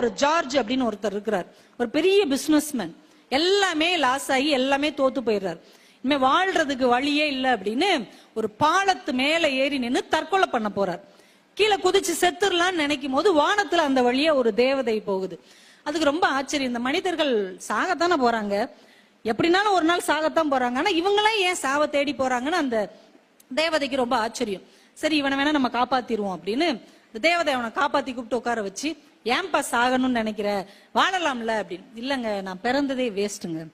ஒரு ஜார்ஜ் அப்படின்னு ஒருத்தர் இருக்கிறார். ஒரு பெரிய பிசினஸ்மேன் எல்லாமே லாஸ் ஆகி எல்லாமே தோத்து போயிடுறாரு. இனிமே வாழ்றதுக்கு வழியே இல்லை அப்படின்னு ஒரு பாலத்து மேல ஏறி நின்று தற்கொலை பண்ண போறார். கீழே குதிச்சு செத்துடலாம்னு நினைக்கும் போது வானத்துல அந்த வழியா ஒரு தேவதை போகுது. அதுக்கு ரொம்ப ஆச்சரியம். இந்த மனிதர்கள் சாகத்தானே போறாங்க. எப்படினாலும் ஒரு நாள் சாகத்தான் போறாங்க. ஆனா இவங்களாம் ஏன் சாவ தேடி போறாங்கன்னு அந்த தேவதைக்கு ரொம்ப ஆச்சரியம். சரி இவனை வேணா நம்ம காப்பாத்திருவோம் அப்படின்னு தேவதை அவனை காப்பாத்தி கூப்பிட்டு உட்கார வச்சு ஏன்பா சாகணும்னு நினைக்கிற? வாழலாம்ல? அப்படின்னு. இல்லைங்க நான் பிறந்ததே வேஸ்ட்டுங்க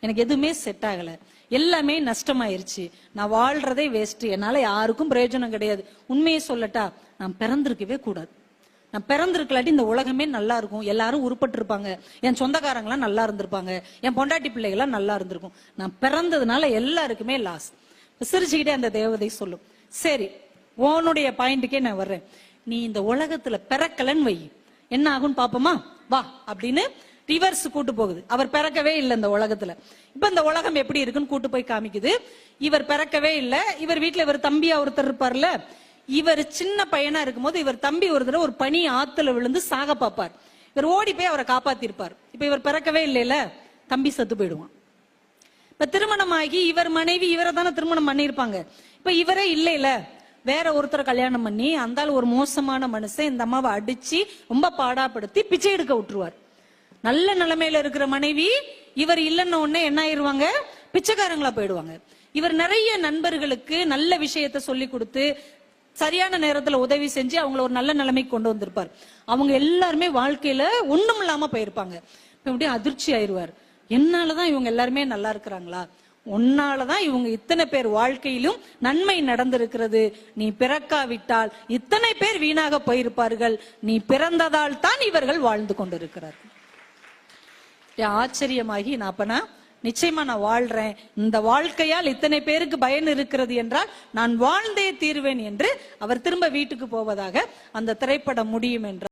எனக்கு எதுவுமே செட் ஆகல. எல்லாமே நஷ்டமாயிருச்சு. நான் வாழ்றதே வேஸ்ட் என்னால யாருக்கும் பிரயோஜனம் கிடையாது. உண்மையை சொல்லட்டா நான் பிறந்திருக்கவே கூடாது. நான் பிறந்திருக்கலாட்டி இந்த உலகமே நல்லா இருக்கும். எல்லாரும் உருப்பட்டு இருப்பாங்க என் சொந்தக்காரங்களாம் நல்லா இருந்திருப்பாங்க. என் பொண்டாட்டி பிள்ளைகள்லாம் நல்லா இருந்திருக்கும். நான் பிறந்ததுனால எல்லாருக்குமே லாஸ் சிரிச்சுக்கிட்டே அந்த தேவதை சொல்லும். சரி உன்னுடைய பாயிண்ட்டுக்கே நான் வர்றேன். நீ இந்த உலகத்துல பிறக்கலன்னு வை. என்ன ஆகும்னு பாப்போமா? வா அப்படின்னு ரிவர்ஸ் கூட்டு போகுது. அவர் பிறக்கவே இல்லை இந்த உலகத்துல. இப்ப இந்த உலகம் எப்படி இருக்குன்னு கூட்டு போய் காமிக்குது. இவர் பிறக்கவே இல்லை. இவர் வீட்டுல இவர் தம்பியா ஒருத்தர் இருப்பார்ல. இவர் சின்ன பையனா இருக்கும்போது இவர் தம்பி ஒரு தடவை ஒரு பனி ஆத்துல விழுந்து சாக பார்ப்பார் இவர் ஓடி போய் அவரை காப்பாத்திருப்பார். இப்ப இவர் பிறக்கவே இல்லைல்ல தம்பி செத்து போயிடுவான். இப்ப திருமணமாகி இவர் மனைவி இவரை தானே திருமணம் பண்ணியிருப்பாங்க. இப்ப இவரே இல்லைல வேற ஒருத்தரை கல்யாணம் பண்ணி அந்த ஒரு மோசமான மனுஷன் இந்த அம்மாவை அடிச்சு ரொம்ப பாடாப்படுத்தி பிச்சை எடுக்க விட்டுருவார். நல்ல நிலைமையில இருக்கிற மனைவி இவர் இல்லைன்ன உடனே என்ன ஆயிருவாங்க? பிச்சைக்காரங்களா போயிடுவாங்க. இவர் நிறைய நண்பர்களுக்கு நல்ல விஷயத்த சொல்லி கொடுத்து சரியான நேரத்துல உதவி செஞ்சு அவங்கள ஒரு நல்ல நிலைமைக்கு கொண்டு வந்திருப்பார். அவங்க எல்லாருமே வாழ்க்கையில ஒண்ணும் இல்லாம போயிருப்பாங்க. இப்ப அப்படியே அதிர்ச்சி ஆயிருவார். என்னாலதான் இவங்க எல்லாருமே நல்லா இருக்கிறாங்களா? உன்னாலதான் இவங்க இத்தனை பேர் வாழ்க்கையிலும் நன்மை நடந்திருக்கிறது. நீ பிறக்காவிட்டால் இத்தனை பேர் வீணாக போயிருப்பார்கள். நீ பிறந்ததால் தான் இவர்கள் வாழ்ந்து கொண்டிருக்கிறார்கள். ஆச்சரியமாகி நான் அப்பனா நிச்சயமா நான் வாழ்றேன். இந்த வாழ்க்கையால் இத்தனை பேருக்கு பயன் இருக்கிறது என்றால் நான் வாழ்ந்தே தீர்வேன் என்று அவர் திரும்ப வீட்டுக்கு போவதாக அந்த திரைப்படம் முடியும் என்றார்.